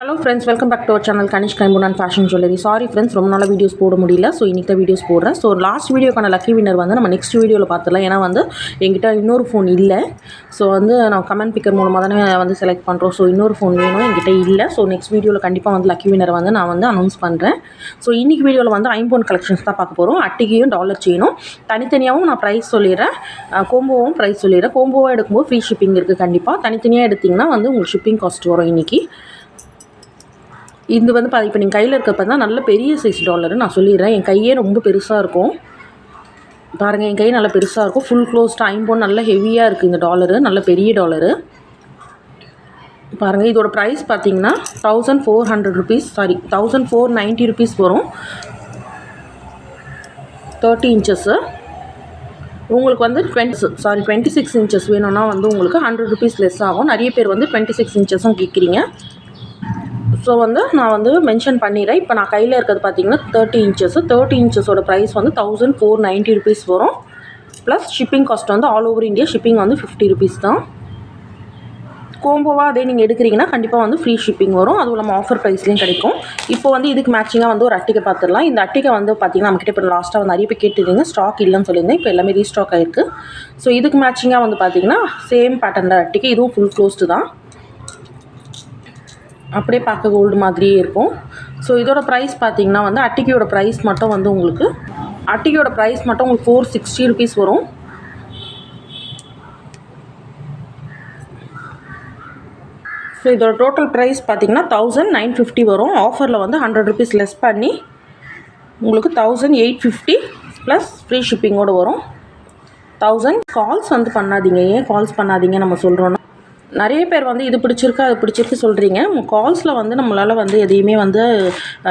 Hello friends welcome back to our channel Kanish கைம்பூன் and fashion jewellery sorry friends ரொம்ப நாளாக videos போட முடியல so இன்றைக்கி தான் வீடியோஸ் போடுறேன். ஸோ லாஸ்ட் வீடியோக்கான லக்கி வின்னர் வந்து நம்ம நெக்ஸ்ட் வீடியோவில் பார்த்துடலாம். ஏன்னா வந்து என்கிட்ட இன்னொரு ஃபோன் இல்லை. ஸோ வந்து நான் கமெண்ட் பிக்கர் மூலமாக தானே வந்து செலக்ட் பண்ணுறோம் ஸோ இன்னொரு ஃபோன் வேணும் என்கிட்ட இல்லை. ஸோ நெக்ஸ்ட் வீடியோவில் கண்டிப்பாக வந்து லக்கி வின்னர் வந்து நான் வந்து அனௌன்ஸ் பண்ணுறேன் ஸோ இன்றைக்கி வீடியோவில் வந்து ஐம்போன் கலெக்ஷன்ஸ் தான் பார்க்க போகிறோம் அட்டிகையும் டாலர் செயினும் தனித்தனியாகவும் நான் ப்ரைஸ் சொல்லிடுறேன். கோம்போவும் ப்ரைஸ் சொல்லிடுறேன். கோம்போவாக எடுக்கும்போது ஃப்ரீ ஷிப்பிங் இருக்குது கண்டிப்பாக தனித்தனியாக எடுத்திங்கன்னா வந்து உங்களுக்கு ஷிப்பிங் காஸ்ட் வரும் இன்றைக்கி இது வந்து பா இப்போ நீங்கள் கையில் இருக்கிறப்ப தான் நல்ல பெரிய சைஸ் டாலரு நான் சொல்லிடுறேன். என் கையே ரொம்ப பெருசாக இருக்கும். பாருங்கள் என் கை நல்லா பெருசாக இருக்கும். ஃபுல் க்ளோஸ்ட் ஐம்போன் நல்ல ஹெவியாக இருக்குது இந்த டாலரு நல்ல பெரிய டாலரு பாருங்கள் இதோட ப்ரைஸ் பார்த்தீங்கன்னா thousand four hundred rupees sorry thousand four ninety rupees வரும். தேர்ட்டி இன்ச்சஸ்ஸு உங்களுக்கு வந்து twenty sorry twenty six inches வேணும்னா வந்து உங்களுக்கு ஹண்ட்ரட் ருபீஸ் லெஸ் ஆகும். நிறைய பேர் வந்து டுவெண்ட்டி சிக்ஸ் இன்ச்சஸும் கேட்குறீங்க ஸோ வந்து நான் வந்து மென்ஷன் பண்ணிடுறேன். இப்போ நான் கையில் இருக்கிறது பார்த்தீங்கன்னா தேர்ட்டி இன்ச்சஸ் தேர்ட்டி இன்ச்சஸோட ப்ரைஸ் வந்து தௌசண்ட் ஃபோர் நைன்ட்டி ருபீஸ் வரும். ப்ளஸ் ஷிப்பிங் காஸ்ட் வந்து ஆல் ஓவர் இந்தியா ஷிப்பிங் வந்து ஃபிஃப்டி ருபீஸ் தான். கோம்போவாக அதே நீங்கள் எடுக்கிறீங்கன்னா கண்டிப்பாக வந்து ஃப்ரீ ஷிப்பிங் வரும். அதுவும் இல்லாமல் ஆஃபர் ப்ரைஸ்லேயும் கிடைக்கும். இப்போ வந்து இதுக்கு மேட்சிங்காக வந்து ஒரு அட்டிக்கை பார்த்துடலாம் இந்த அட்டிகை வந்து பார்த்திங்கன்னா நம்மக்கிட்ட இப்போ லாஸ்ட்டாக வந்து நிறைய பேர் கேட்டுருந்தீங்க. ஸ்டாக் இல்லைன்னு சொல்லியிருந்தேன். இப்போ எல்லாமே ரீஸ்டாக் ஆயிருக்கு. ஸோ இதுக்கு மேட்சிங்காக வந்து பார்த்திங்கன்னா சேம் பேட்டர்னில் அட்டிக்கை இதுவும் ஃபுல் க்ளோஸ்டு தான். அப்படியே பார்க்க கோல்டு மாதிரியே இருக்கும். ஸோ இதோட ப்ரைஸ் பார்த்தீங்கன்னா வந்து அட்டிக்கையோட ப்ரைஸ் மட்டும் வந்து உங்களுக்கு அட்டிக்கியோட ப்ரைஸ் மட்டும் உங்களுக்கு ஃபோர் சிக்ஸ்டி ருபீஸ் வரும். ஸோ இதோட டோட்டல் ப்ரைஸ் பார்த்தீங்கன்னா தௌசண்ட் நைன் ஃபிஃப்டி வரும். ஆஃபரில் வந்து ஹண்ட்ரட் ருபீஸ் லெஸ் பண்ணி உங்களுக்கு thousand eight fifty plus free ஷிப்பிங்கோடு வரும். தௌசண்ட் கால்ஸ் வந்து பண்ணாதீங்க. ஏன் கால்ஸ் பண்ணாதீங்க? நம்ம சொல்கிறோன்னா நிறைய பேர் வந்து இது பிடிச்சிருக்கு அது பிடிச்சிருக்கு சொல்கிறீங்க கால்ஸில் வந்து நம்மளால் வந்து எதையுமே வந்து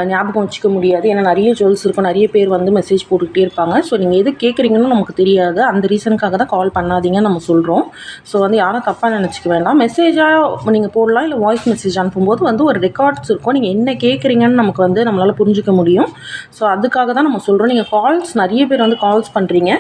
ஞாபகம் வச்சுக்க முடியாது. ஏன்னா நிறைய ஜுவல்ஸ் இருக்கும். நிறைய பேர் வந்து மெசேஜ் போட்டுக்கிட்டே இருப்பாங்க. ஸோ நீங்கள் எது கேட்குறீங்கன்னு நமக்கு தெரியாது. அந்த ரீசனுக்காக தான் கால் பண்ணாதீங்கன்னு நம்ம சொல்கிறோம் ஸோ வந்து யாரும் தப்பாக நினச்சிக்க வேண்டாம். மெசேஜாக நீங்கள் போடலாம் இல்லை வாய்ஸ் மெசேஜ் அனுப்பும்போது வந்து ஒரு ரெக்கார்ட்ஸ் இருக்கும். நீங்கள் என்ன கேட்குறீங்கன்னு நமக்கு வந்து நம்மளால் புரிஞ்சிக்க முடியும். ஸோ அதுக்காக தான் நம்ம சொல்கிறோம் நீங்கள் கால்ஸ் நிறைய பேர் வந்து கால்ஸ் பண்ணுறீங்க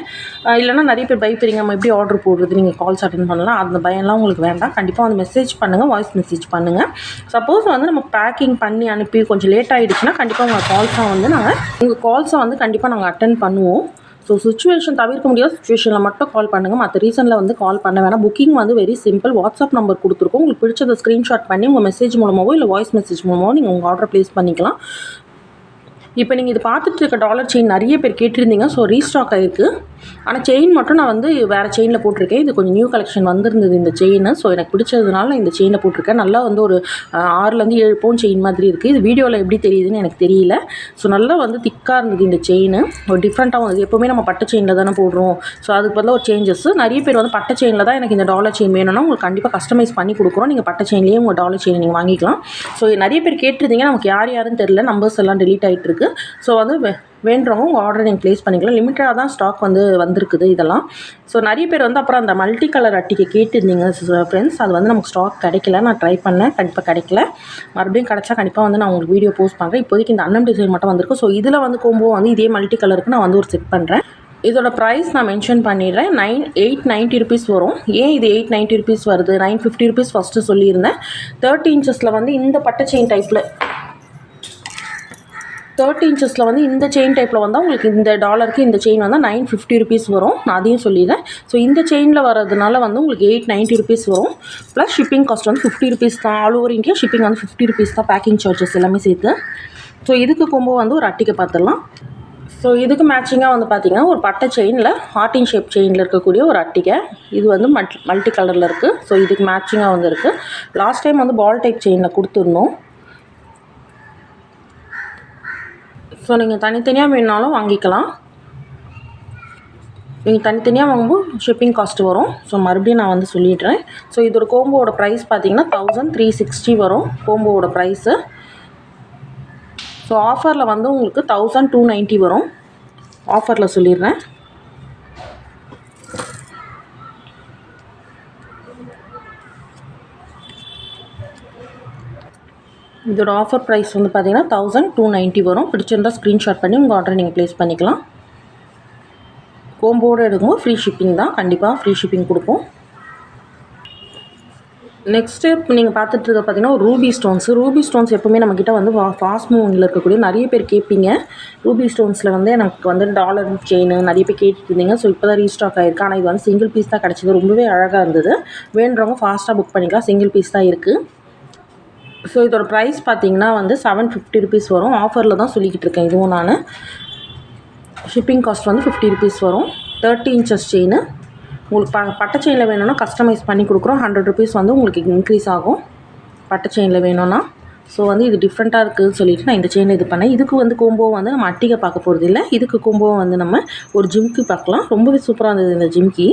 இல்லைன்னா நிறைய பேர் பயப்படுறீங்க. நம்ம எப்படி ஆர்டர் போடுறது? நீங்கள் கால்ஸ் அட்டன் பண்ணலாம். அந்த பயம்லாம் உங்களுக்கு வேண்டாம். கண்டிப்பாக வந்து மெசேஜ் பண்ணுங்கள் வாய்ஸ் மெசேஜ் பண்ணுங்கள் சப்போஸ் வந்து நம்ம பேக்கிங் பண்ணி அனுப்பி கொஞ்சம் லேட் ஆகிடுச்சுன்னா கண்டிப்பாக உங்கள் கால்ஸை வந்து நாங்கள் உங்கள் கால்ஸை வந்து கண்டிப்பாக நாங்கள் அட்டன் பண்ணுவோம். ஸோ சுச்சுவேஷன் தவிர்க்க முடியாத சுச்சுவேஷனில் மட்டும் கால் பண்ணுங்கள் மற்ற ரீசனில் வந்து கால் பண்ண வேணாம். புக்கிங் வந்து வெரி சிம்பிள் வாட்ஸ்அப் நம்பர் கொடுத்துருக்கோம். உங்களுக்கு பிடிச்சதை ஸ்க்ரீன்ஷாட் பண்ணி உங்கள் மெசேஜ் மூலமாகவோ இல்லை வாய்ஸ் மெசேஜ் மூலமாகவோ நீங்கள் உங்கள் ஆர்டர் ப்ளேஸ் பண்ணிக்கலாம். இப்போ நீங்கள் இது பார்த்துட்டு இருக்க டாலர் செயின் நிறைய பேர் கேட்டிருந்தீங்க. ஸோ ரீஸ்டாக் ஆகிருக்கு ஆனால் செயின் மட்டும் நான் வந்து வேறு செயினில் போட்டிருக்கேன். இது கொஞ்சம் நியூ கலெக்ஷன் வந்திருந்தது இந்த செயின் ஸோ எனக்கு பிடிச்சதுனால நான் இந்த செயினை போட்டிருக்கேன். நல்லா வந்து ஒரு ஆறுலேருந்து ஏழு பவுன் செயின் மாதிரி இருக்குது இது வீடியோவில் எப்படி தெரியுதுன்னு எனக்கு தெரியல. ஸோ நல்லா வந்து திக்காக இருந்தது இந்த செயின் ஒரு டிஃப்ரெண்ட்டாகவும் இருந்தது. எப்போவுமே நம்ம பட்டு செயினில் தானே போடுறோம். ஸோ அதுக்கு பதிலாக ஒரு சேஞ்சஸ் நிறைய பேர் வந்து பட்ட செயினில் தான் எனக்கு இந்த டாலர் செயின் வேணும்னா உங்களுக்கு கண்டிப்பாக கஸ்டமைஸ் பண்ணி கொடுக்குறோம். நீங்கள் பட்ட செயின்லேயே உங்கள் டாலர் செயின் நீங்கள் வாங்கிக்கலாம். ஸோ நிறைய பேர் கேட்டிருந்தீங்க. நமக்கு யார் யாருன்னு தெரியல. நம்பர்ஸ் எல்லாம் டெலீட் ஆகிட்டு இருக்கு. ஸோ வந்து வேண்டுறவங்க உங்கள் ஆர்டர் நீங்கள் ப்ளேஸ் பண்ணிக்கலாம். லிமிட்டடாக தான் ஸ்டாக் வந்து வந்திருக்குது இதெல்லாம். ஸோ நிறைய பேர் வந்து அப்புறம் அந்த மல்டி கலர் அட்டிக்கை கேட்டுருந்தீங்க ஃப்ரெண்ட்ஸ் அது வந்து நமக்கு ஸ்டாக் கிடைக்கல. நான் ட்ரை பண்ணேன். கண்டிப்பாக கிடைக்கல. மறுபடியும் கிடச்சா கண்டிப்பாக வந்து நான் உங்களுக்கு வீடியோ போஸ்ட் பண்ணுறேன் இப்போதைக்கு இந்த அன்னம் டிசைன் மட்டும் வந்திருக்கு. ஸோ இதில் வந்து கோம்போ வந்து இதே மல்டி கலருக்கு நான் வந்து ஒரு செட் பண்ணுறேன் இதோட ப்ரைஸ் நான் மென்ஷன் பண்ணிடுறேன். நைன் எயிட் நைன்ட்டி ருபீஸ் வரும். ஏன் இது எயிட் நைன்ட்டி ருபீஸ் வருது? நைன் ஃபிஃப்டி ருபீஸ் ஃபஸ்ட்டு சொல்லியிருந்தேன். தேர்ட்டி இன்ச்சஸில் வந்து இந்த பட்டை செயின் டைப்பில் தேர்ட்டி இன்ச்சஸில் வந்து இந்த செயின் டைப்பில் வந்தால் உங்களுக்கு இந்த டாலருக்கு இந்த செயின் வந்தால் நைன் ஃபிஃப்டி ருபீஸ் வரும். நான் அதையும் சொல்லிடுறேன். ஸோ இந்த செயினில் வரதுனால வந்து உங்களுக்கு எயிட் நைன்ட்டி ருபீஸ் வரும். ப்ளஸ் ஷிப்பிங் காஸ்ட் வந்து ஃபிஃப்டி ருபீஸ் தான். ஆல் ஓவர் இந்தியா ஷிப்பிங் வந்து ஃபிஃப்டி ருபீஸ் தான். பேக்கிங் சார்ஜஸ் எல்லாமே சேர்த்து. ஸோ இதுக்கு கொம்போ வந்து ஒரு அட்டிக்கை பார்த்துடலாம் ஸோ இதுக்கு மேட்சிங்காக வந்து பார்த்திங்கன்னா ஒரு பட்டை செயினில் ஹார்டின் ஷேப் செயினில் இருக்கக்கூடிய ஒரு அட்டிகை இது வந்து மல்டி மல்டி கலரில் இருக்குது ஸோ இதுக்கு மேட்சிங்காக வந்து இருக்குது லாஸ்ட் டைம் வந்து பால் டைப் செயினில் கொடுத்துருந்தோம் ஸோ நீங்கள் தனித்தனியாக வேணுனாலும் வாங்கிக்கலாம். நீங்கள் தனித்தனியாக வாங்கும்போது ஷிப்பிங் காஸ்ட் வரும். ஸோ மறுபடியும் நான் வந்து சொல்லிடுறேன். ஸோ இதோட கோம்போவோட ப்ரைஸ் பார்த்தீங்கன்னா தௌசண்ட் த்ரீ சிக்ஸ்டி வரும். கோம்போவோட ப்ரைஸு ஸோ ஆஃபரில் வந்து உங்களுக்கு தௌசண்ட் டூ நைன்ட்டி வரும். ஆஃபரில் சொல்லிடுறேன். இதோட ஆஃபர் ப்ரைஸ் வந்து பார்த்தீங்கன்னா தௌசண்ட் டூ நைன்ட்டி வரும். பிடிச்சிருந்தால் ஸ்க்ரீன்ஷாட் பண்ணி உங்கள் ஆர்டர் நீங்கள் ப்ளேஸ் பண்ணிக்கலாம். கோம்போடு எடுக்கும்போது ஃப்ரீ ஷிப்பிங் தான். கண்டிப்பாக ஃப்ரீ ஷிப்பிங் கொடுப்போம். நெக்ஸ்ட்டு இப்போ நீங்கள் பார்த்துட்டு இருக்க பார்த்தீங்கன்னா ரூபி ஸ்டோன்ஸ் ரூபி ஸ்டோன்ஸ் எப்போவுமே நம்மக்கிட்ட வந்து ஃபாஸ்ட் மூவிங்கில் இருக்கக்கூடிய நிறைய பேர் கேட்பீங்க. ரூபி ஸ்டோன்ஸில் வந்து எனக்கு வந்து டாலர் செயின் நிறைய பேர் கேட்டுருந்தீங்க ஸோ இப்போ தான் ரீஸ்டாக் ஆயிருக்கு. ஆனால் இது வந்து சிங்கிள் பீஸ் தான் கிடச்சிது. ரொம்பவே அழகாக இருந்தது. வேணுறவங்க ஃபாஸ்ட்டாக புக் பண்ணிக்கலாம். சிங்கிள் பீஸ் தான் இருக்குது ஸோ இதோட ப்ரைஸ் பார்த்தீங்கன்னா வந்து செவன் ஃபிஃப்டி ருபீஸ் வரும். ஆஃபரில் தான் சொல்லிக்கிட்டு இருக்கேன் இதுவும் நான். ஷிப்பிங் காஸ்ட் வந்து ஃபிஃப்டி ருபீஸ் வரும். தேர்ட்டி இன்ச்சஸ் செயின் உங்களுக்கு ப பட்டை செயினில் வேணும்னா கஸ்டமைஸ் பண்ணி கொடுக்குறோம். ஹண்ட்ரட் ருபீஸ் வந்து உங்களுக்கு இன்க்ரீஸ் ஆகும். பட்டை செயினில் வேணும்னா. ஸோ வந்து இது டிஃப்ரெண்ட்டாக இருக்குதுன்னு சொல்லிட்டு நான் இந்த செயின் இது பண்ணேன். இதுக்கு வந்து கோம்போ வந்து நம்ம அட்டிகை பார்க்க போகிறது இல்லை. இதுக்கு கோம்போ வந்து நம்ம ஒரு ஜிம்கி பார்க்கலாம். ரொம்பவே சூப்பராக இருந்தது இந்த ஜிம்கி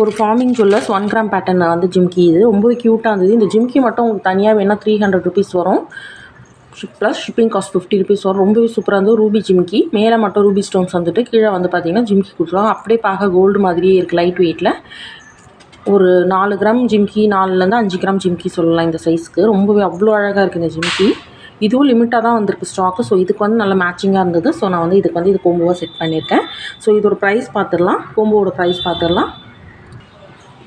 ஒரு forming jewellers one gram pattern வந்து ஜிம்கி இது. ரொம்பவே க்யூட்டாக இருந்தது. இந்த ஜிம்கி மட்டும் உங்களுக்கு தனியாக வேணால் த்ரீ ஹண்ட்ரட் ருபீஸ் வரும். Plus shipping cost fifty rupees வரும். ரொம்பவே சூப்பராக இருந்தது. ரூபி ஜிம்கி மேலே மட்டும் ரூபி ஸ்டோன்ஸ் வந்துட்டு கீழே வந்து பார்த்தீங்கன்னா ஜிம்கி கொடுத்துருவாங்க. அப்படியே பார்க்க கோல்டு மாதிரியே இருக்குது லைட் வெயிட்டில் ஒரு நாலு கிராம் ஜிம்கி நாலுலேருந்து அஞ்சு கிராம் ஜிம்கி சொல்லலாம் இந்த சைஸ்க்கு ரொம்பவே அவ்வளோ அழகாக இருக்குது இந்த ஜிம்கி இதுவும் லிமிட்டாக தான் வந்திருக்கு ஸ்டாக்கு ஸோ இதுக்கு வந்து நல்ல மேட்சிங்காக இருந்தது. ஸோ நான் வந்து இதுக்கு வந்து இது கோம்போவாக செட் பண்ணியிருக்கேன். ஸோ இதோட ப்ரைஸ் பார்த்துடலாம் கோம்போவோட ப்ரைஸ் பார்த்துடலாம்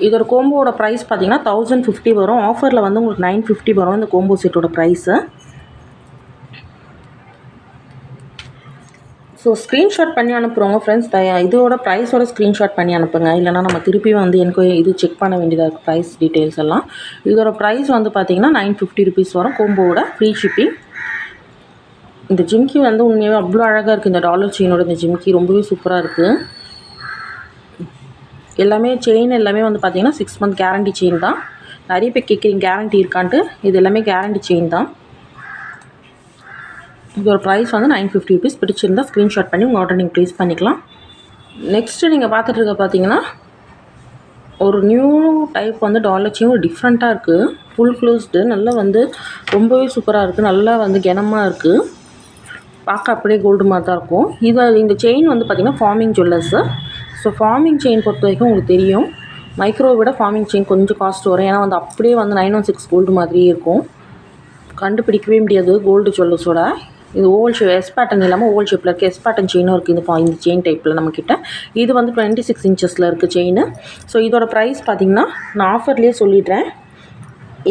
இதோட கோம்போவோட ப்ரைஸ் பார்த்தீங்கன்னா தௌசண்ட் ஃபிஃப்டி வரும். ஆஃபரில் வந்து உங்களுக்கு நைன் ஃபிஃப்டி வரும் இந்த கோம்போ செட்டோட ப்ரைஸு ஸோ ஸ்க்ரீன்ஷாட் பண்ணி அனுப்புகிறோங்க ஃப்ரெண்ட்ஸ் இதோட ப்ரைஸோட ஸ்க்ரீன்ஷாட் பண்ணி அனுப்புங்க. இல்லைனா நம்ம திருப்பி வந்து எனக்கு இது செக் பண்ண வேண்டியதாக இருக்குது ப்ரைஸ் டீட்டெயில்ஸ் எல்லாம். இதோட ப்ரைஸ் வந்து பார்த்தீங்கன்னா நைன் ஃபிஃப்டி ருபீஸ் வரும் கோம்போவோட ஃப்ரீ ஷிப்பிங் இந்த ஜிம்கி வந்து உண்மையாகவே அவ்வளோ அழகாக இருக்குது இந்த டாலர் செயினோட இந்த ஜிம்கி ரொம்பவே சூப்பராக இருக்குது எல்லாமே செயின் எல்லாமே வந்து பார்த்தீங்கன்னா சிக்ஸ் மந்த் கேரண்டி செயின் தான். நிறைய பேர் கேட்குறீங்க கேரண்டி இருக்கான்ட்டு. இது எல்லாமே கேரண்டி செயின் தான். இதோட ப்ரைஸ் வந்து நைன் ஃபிஃப்டி ருபீஸ் பிடிச்சிருந்தால் ஸ்க்ரீன்ஷாட் பண்ணி உங்கள் ஆர்டர் நீங்கள் ப்ளேஸ் பண்ணிக்கலாம். நெக்ஸ்ட்டு நீங்கள் பார்த்துட்ருக்க பார்த்தீங்கன்னா ஒரு நியூ டைப் வந்து டாலர் செயின் ஒரு டிஃப்ரெண்ட்டாக இருக்குது ஃபுல் க்ளோஸ்டு நல்லா வந்து ரொம்பவே சூப்பராக இருக்குது நல்லா வந்து கனமாக இருக்குது பார்க்க அப்படியே கோல்டு மாதிரி தான் இருக்கும். இது இந்த செயின் வந்து பார்த்திங்கன்னா forming jewellers so forming chain பொறுத்த வரைக்கும் உங்களுக்கு தெரியும். மைக்ரோ விட ஃபார்மிங் செயின் கொஞ்சம் காஸ்ட் வரும். ஏன்னா வந்து அப்படியே வந்து நைன் ஒன் சிக்ஸ் கோல்டு மாதிரியே இருக்கும். கண்டுபிடிக்கவே முடியாது. கோல்டு ஜுவல்லர்ஸோட இது ஓவல் ஷேப் எஸ் பேட்டர்ன் இல்லாமல் ஓவல் ஷேப்பில் இருக்குது எஸ் பேட்டர்ன் செயினும் இருக்குது இந்த இந்த செயின் டைப்பில் நம்மக்கிட்ட இது வந்து டுவெண்ட்டி சிக்ஸ் இன்ச்சஸில் இருக்குது செயின் ஸோ இதோட ப்ரைஸ் பார்த்திங்கன்னா நான் ஆஃபர்லேயே சொல்லிடுறேன்.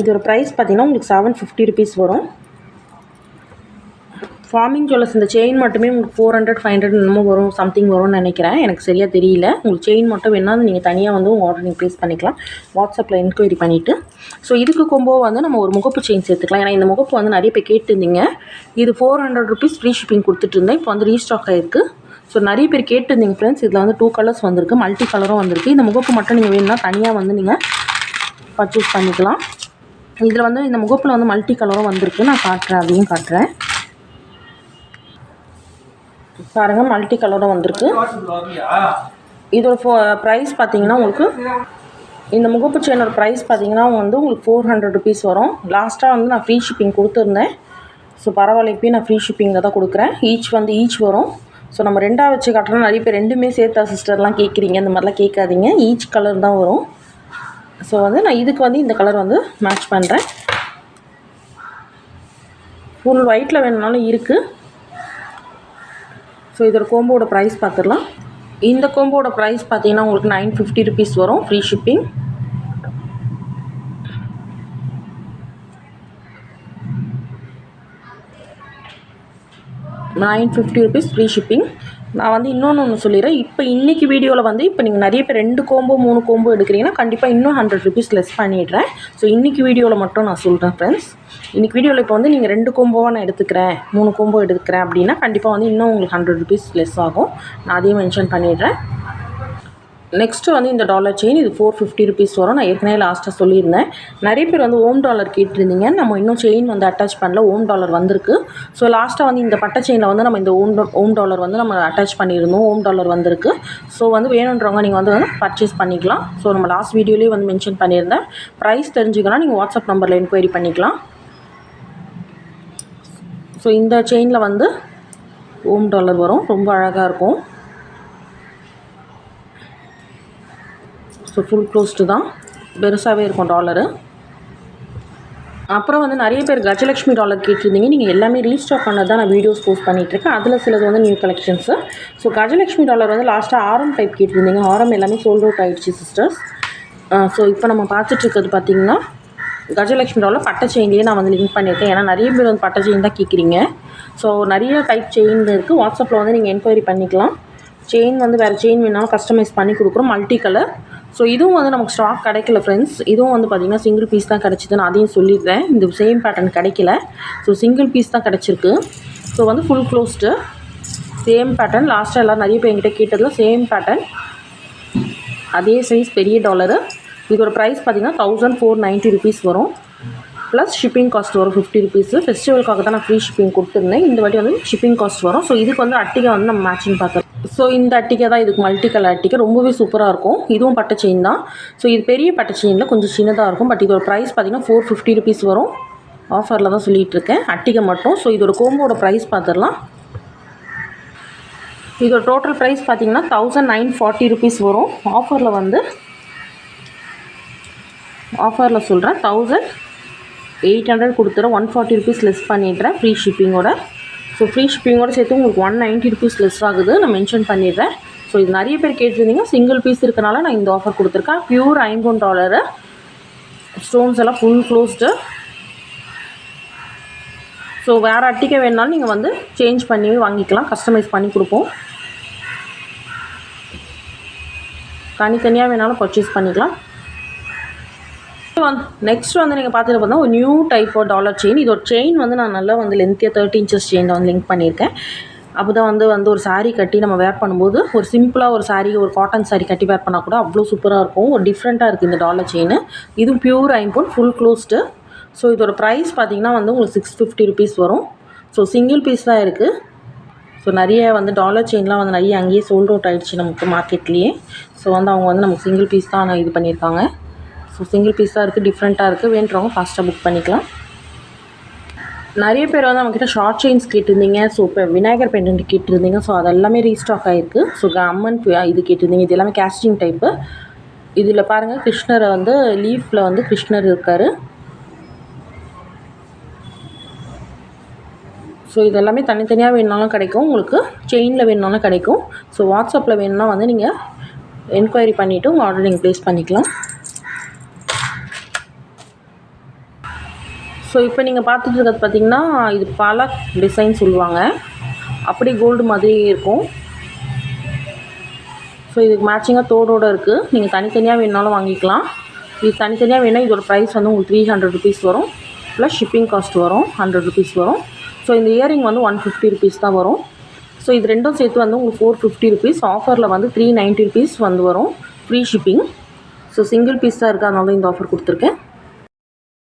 இதோட ப்ரைஸ் பார்த்திங்கன்னா உங்களுக்கு செவன் ஃபிஃப்டி ருபீஸ் வரும். ஃபார்மிங் ஜுவல்லர்ஸ் இந்த செயின் மட்டுமே உங்களுக்கு ஃபோர் ஹண்ட்ரட் ஃபைவ் ஹண்ட்ரட் என்னமோ வரும் சம்திங் வரும்னு நினைக்கிறேன். எனக்கு சரியாக தெரியல. உங்களுக்கு செயின் மட்டும் வேணாலும் நீங்கள் தனியாக வந்து உங்கள் ஆர்டர் நீங்கள் ப்ளேஸ் பண்ணிக்கலாம். வாட்ஸ்அப்பில் என்கொயரி பண்ணிவிட்டு ஸோ இதுக்கு கொம்போ வந்து நம்ம ஒரு முகப்பு செயின் சேர்த்துக்கலாம். ஏன்னா இந்த முகப்பு வந்து நிறைய பேர் கேட்டுருந்தீங்க. இது four hundred rupees free shipping கொடுத்துட்ருந்தேன் இப்போ வந்து ரீஸ்டாக் ஆகிருக்கு ஸோ நிறைய பேர் கேட்டிருந்தீங்க ஃப்ரெண்ட்ஸ் இதில் வந்து டூ கலர்ஸ் வந்திருக்கு. மல்டி கலரும் வந்திருக்கு. இந்த முகப்பு மட்டும் நீங்கள் வேணும்னா தனியாக வந்து நீங்கள் பர்ச்சேஸ் பண்ணிக்கலாம். இதில் வந்து இந்த முகப்பில் வந்து மல்டி கலரும் வந்திருக்கு. நான் காட்டுறேன் அதையும் காட்டுறேன். பாருங்கள் மல்டி கலரும் வந்திருக்கு. இதோட ஃபோ ப்ரைஸ் பார்த்தீங்கன்னா உங்களுக்கு இந்த முகப்பு செயினோட ப்ரைஸ் பார்த்தீங்கன்னா வந்து உங்களுக்கு ஃபோர் ஹண்ட்ரட் ருபீஸ் வரும். லாஸ்ட்டாக வந்து நான் ஃப்ரீ ஷிப்பிங் கொடுத்துருந்தேன். ஸோ பரவாயில்ல இப்போயும் நான் ஃப்ரீ ஷிப்பிங்கில் தான் கொடுக்குறேன். ஈச் வந்து ஈச் வரும். ஸோ நம்ம ரெண்டாக வச்சு காட்டுறோம். நிறைய பேர் ரெண்டுமே சேர்த்தா சிஸ்டர்லாம் கேட்குறீங்க இந்த மாதிரிலாம் கேட்காதீங்க. ஈச் கலர் தான் வரும். ஸோ வந்து நான் இதுக்கு வந்து இந்த கலர் வந்து மேட்ச் பண்ணுறேன் ஃபுல் ஒயிட்டில் வேணுனாலும் இருக்குது ஸோ இதோட கோம்போட ப்ரைஸ் பார்த்துடலாம். இந்த கோம்போட ப்ரைஸ் பார்த்தீங்கன்னா உங்களுக்கு நைன் ஃபிஃப்டி ருபீஸ் வரும் free shipping nine fifty rupees free shipping நான் வந்து இன்னொன்று ஒன்று சொல்லிடுறேன். இப்போ இன்றைக்கி வீடியோவில் வந்து இப்போ நீங்கள் நிறைய பேர் ரெண்டு கோம்போ மூணு கோம்போ எடுக்கிறீங்கன்னா கண்டிப்பாக இன்னும் ஹண்ட்ரட் ருபீஸ் லெஸ் பண்ணிடுறேன். ஸோ இன்றைக்கி வீடியோவில் மட்டும் நான் சொல்கிறேன் ஃப்ரெண்ட்ஸ் இன்றைக்கி வீடியோவில் இப்போ வந்து நீங்கள் ரெண்டு கோம்போவாக நான் எடுத்துக்கிறேன் மூணு கோம்போ எடுத்துக்கிறேன் அப்படின்னா கண்டிப்பாக வந்து இன்னும் உங்களுக்கு ஹண்ட்ரட் ருபீஸ் லெஸ் ஆகும். நான் அதையும் மென்ஷன் பண்ணிடுறேன். நெக்ஸ்ட்டு வந்து இந்த டாலர் செயின் இது ஃபோர் ஃபிஃப்டி ருபீஸ் வரும். நான் ஏற்கனவே லாஸ்ட்டாக சொல்லியிருந்தேன். நிறைய பேர் வந்து ஓம் டாலர் கேட்டிருந்தீங்க. நம்ம இன்னும் செயின் வந்து அட்டாச் பண்ணல. ஓம் டாலர் வந்திருக்கு. ஸோ லாஸ்ட்டாக வந்து இந்த பட்டை செயினில் வந்து நம்ம இந்த ஓம் ஓம் டாலர் வந்து நம்ம அட்டாச் பண்ணியிருந்தோம். ஓம் டாலர் வந்திருக்கு. ஸோ வந்து வேணுன்றவங்க நீங்கள் வந்து பர்ச்சேஸ் பண்ணிக்கலாம். ஸோ நம்ம லாஸ்ட் வீடியோலேயே வந்து மென்ஷன் பண்ணியிருந்தேன். ப்ரைஸ் தெரிஞ்சுக்கலாம் நீங்கள் வாட்ஸ்அப் நம்பரில் என்கொயரி பண்ணிக்கலாம். ஸோ இந்த செயினில் வந்து ஓம் டாலர் வரும். ரொம்ப அழகாக இருக்கும். ஸோ ஃபுல் க்ளோஸ்டு தான். பெருசாகவே இருக்கும் டாலரு அப்புறம் வந்து நிறைய பேர் கஜலக்ஷ்மி டாலர் கேட்டிருந்தீங்க. நீங்கள் எல்லாமே ரீஸ்டாக் பண்ணது தான் நான் வீடியோஸ் போஸ்ட் பண்ணிகிட்ருக்கேன் அதில் சிலது வந்து new collections so Gajalakshmi dollar வந்து லாஸ்ட்டாக ஆரம் டைப் கேட்டிருந்தீங்க. ஆரம் எல்லாமே சோல்ட் அவுட் ஆகிடுச்சு சிஸ்டர்ஸ் ஸோ இப்போ நம்ம பார்த்துட்ருக்கிறது பார்த்திங்கன்னா கஜலட்சுமி கஜலக்ஷ்மி பட்டை செயின்லேயே நான் வந்து லிங்க் பண்ணியிருக்கேன். ஏன்னா நிறைய பேர் வந்து பட்டை செயின் தான் கேட்குறீங்க. ஸோ நிறைய டைப் செயின் இருக்குது வாட்ஸ்அப்பில் வந்து நீங்கள் என்கொயரி பண்ணிக்கலாம். செயின் வந்து வேறு செயின் வேணாலும் கஸ்டமைஸ் பண்ணி கொடுக்குறோம். மல்டி கலர் ஸோ இதுவும் வந்து நமக்கு ஸ்டாக் கிடைக்கல ஃப்ரெண்ட்ஸ் இதுவும் வந்து பார்த்திங்கன்னா சிங்கிள் பீஸ் தான் கிடச்சிது. நான் அதையும் சொல்லிடுறேன். இந்த சேம் பேட்டர்ன் கிடைக்கல. ஸோ சிங்கிள் பீஸ் தான் கிடச்சிருக்கு. ஸோ வந்து ஃபுல் க்ளோஸ்டு சேம் பேட்டர்ன் லாஸ்ட்டாக எல்லாம் நிறைய பேர் என்கிட்ட கேட்டதில் சேம் பேட்டர்ன் அதே சைஸ் பெரிய டாலரு இதோட ப்ரைஸ் பார்த்தீங்கன்னா தௌசண்ட் ஃபோர் நைன்ட்டி ருபீஸ் வரும். ப்ளஸ் ஷிப்பிங் காஸ்ட் வரும் ஃபிஃப்டி ருபீஸு ஃபெஸ்டிவலுக்காக தான் நான் ஃப்ரீ ஷிப்பிங் கொடுத்துருந்தேன். இந்த வாட்டி வந்து ஷிப்பிங் காஸ்ட் வரும். ஸோ இதுக்கு வந்து அட்டிகை வந்து நம்ம மேட்சிங் பார்க்குறோம் ஸோ இந்த அட்டிகை தான் இதுக்கு மல்டி கலர் அட்டிக்கை ரொம்பவே சூப்பராக இருக்கும். இதுவும் பட்டை செயின் தான். ஸோ இது பெரிய பட்டை செயினில் கொஞ்சம் சின்னதாக இருக்கும். பட் இதோட ப்ரைஸ் பார்த்தீங்கன்னா ஃபோர் ஃபிஃப்டி ருபீஸ் வரும். ஆஃபரில் தான் சொல்லிகிட்டு இருக்கேன். மட்டும். ஸோ இதோட கோம்போட ப்ரைஸ் பார்த்துடலாம் இதோட டோட்டல் ப்ரைஸ் பார்த்தீங்கன்னா தௌசண்ட் நைன் ஃபார்ட்டி ருபீஸ் வரும். ஆஃபரில் வந்து ஆஃபரில் சொல்கிறேன் தௌசண்ட் எயிட் ஹண்ட்ரட் கொடுத்துறேன் ஒன் ஃபார்ட்டி ருபீஸ் லெஸ் பண்ணிடுறேன். ஃப்ரீ ஷிப்பிங்கோட ஸோ ஃப்ரீ ஷிப்பிங்கோடு சேர்த்து உங்களுக்கு ஒன் நைன்ட்டி ருபீஸ் லெஸ் ஆகுது. நான் மென்ஷன் பண்ணிடுறேன். ஸோ இது நிறைய பேர் கேட்டிருந்தீங்க. சிங்கிள் பீஸ் இருக்கனால நான் இந்த ஆஃபர் கொடுத்துருக்கேன். பியூர் ஐம்பொன் டாலரு ஸ்டோன்ஸ் எல்லாம் ஃபுல் க்ளோஸ்டு ஸோ வேறு அட்டிக்க வேணாலும் நீங்கள் வந்து சேஞ்ச் பண்ணி வாங்கிக்கலாம். கஸ்டமைஸ் பண்ணி கொடுப்போம். தனித்தனியாக வேணாலும் பர்ச்சேஸ் பண்ணிக்கலாம். வந்து நெக்ஸ்ட் வந்து நீங்கள் பார்த்துட்டு பார்த்தா ஒரு new type of dollar chain இது ஒரு செயின் வந்து நான் நல்லா வந்து லென்த்தியாக தேர்ட்டி இன்ச்சஸ் செயினில் வந்து லிங்க் பண்ணியிருக்கேன். அப்போ தான் வந்து வந்து ஒரு சாரீ கட்டி நம்ம வேர் பண்ணும்போது ஒரு சிம்பிளாக ஒரு சாரீ ஒரு காட்டன் சாரீ கட்டி வேர் பண்ணால் கூட அவ்வளோ சூப்பராக இருக்கும். ஒரு டிஃப்ரெண்ட்டாக இருக்குது இந்த டாலர் செயின் இதுவும் பியூர் ஐம்போன் ஃபுல் க்ளோஸ்டு ஸோ இதோட ப்ரைஸ் பார்த்திங்கன்னா வந்து உங்களுக்கு சிக்ஸ் ஃபிஃப்டி ருபீஸ் வரும். ஸோ சிங்கிள் பீஸ் தான் இருக்குது ஸோ நிறைய வந்து டாலர் செயின்லாம் வந்து நிறைய அங்கேயே சோல்ட் அவுட் ஆகிடுச்சு நமக்கு மார்க்கெட்லேயே ஸோ வந்து அவங்க வந்து நமக்கு சிங்கிள் பீஸ் தான் இது பண்ணியிருக்காங்க. ஸோ சிங்கிள் பீஸாக இருக்குது டிஃப்ரெண்ட்டாக இருக்குது வேண்டுறவங்க ஃபாஸ்ட்டாக புக் பண்ணிக்கலாம். நிறைய பேர் வந்து நம்மக்கிட்ட ஷார்ட் செயின்ஸ் கேட்டிருந்தீங்க. ஸோ இப்போ விநாயகர் பெண்டன்ட் கேட்டிருந்தீங்க. ஸோ அதெல்லாமே ரீஸ்டாக் ஆகிருக்கு ஸோ அம்மன் இது கேட்டிருந்தீங்க. இது எல்லாமே கேஸ்டிங் டைப்பு இதில் பாருங்கள் கிருஷ்ணரை வந்து லீஃபில் வந்து கிருஷ்ணர் இருக்கார். ஸோ இதெல்லாமே தனித்தனியாக வேணுனாலும் கிடைக்கும். உங்களுக்கு செயினில் வேணுனாலும் கிடைக்கும். ஸோ வாட்ஸ்அப்பில் வேணும்னா வந்து நீங்கள் என்கொயரி பண்ணிவிட்டு உங்கள் ஆர்டர் நீங்கள் ப்ளேஸ் பண்ணிக்கலாம். ஸோ இப்போ நீங்கள் பார்த்துட்டு இருக்கிறது பார்த்தீங்கன்னா இது பல டிசைன் சொல்லுவாங்க. அப்படி கோல்டு மாதிரி இருக்கும். ஸோ இதுக்கு மேட்சிங்காக தோடோடு இருக்குது நீங்கள் தனித்தனியாக வேணுனாலும் வாங்கிக்கலாம். இது தனித்தனியாக வேணால் இதோட ப்ரைஸ் வந்து உங்களுக்கு த்ரீ ஹண்ட்ரட் ருபீஸ் வரும். ப்ளஸ் ஷிப்பிங் காஸ்ட் வரும். ஹண்ட்ரட் ருபீஸ் வரும். ஸோ இந்த இயரிங் வந்து ஒன் ஃபிஃப்டி ருபீஸ் தான் வரும். ஸோ இது ரெண்டும் சேர்த்து வந்து உங்களுக்கு ஃபோர் ஃபிஃப்டி ருபீஸ் ஆஃபரில் வந்து த்ரீ நைன்ட்டி ருபீஸ் வந்து வரும். Free shipping so single piece தான் இருக்குது அதனால தான் இந்த ஆஃபர் கொடுத்துருக்கேன்.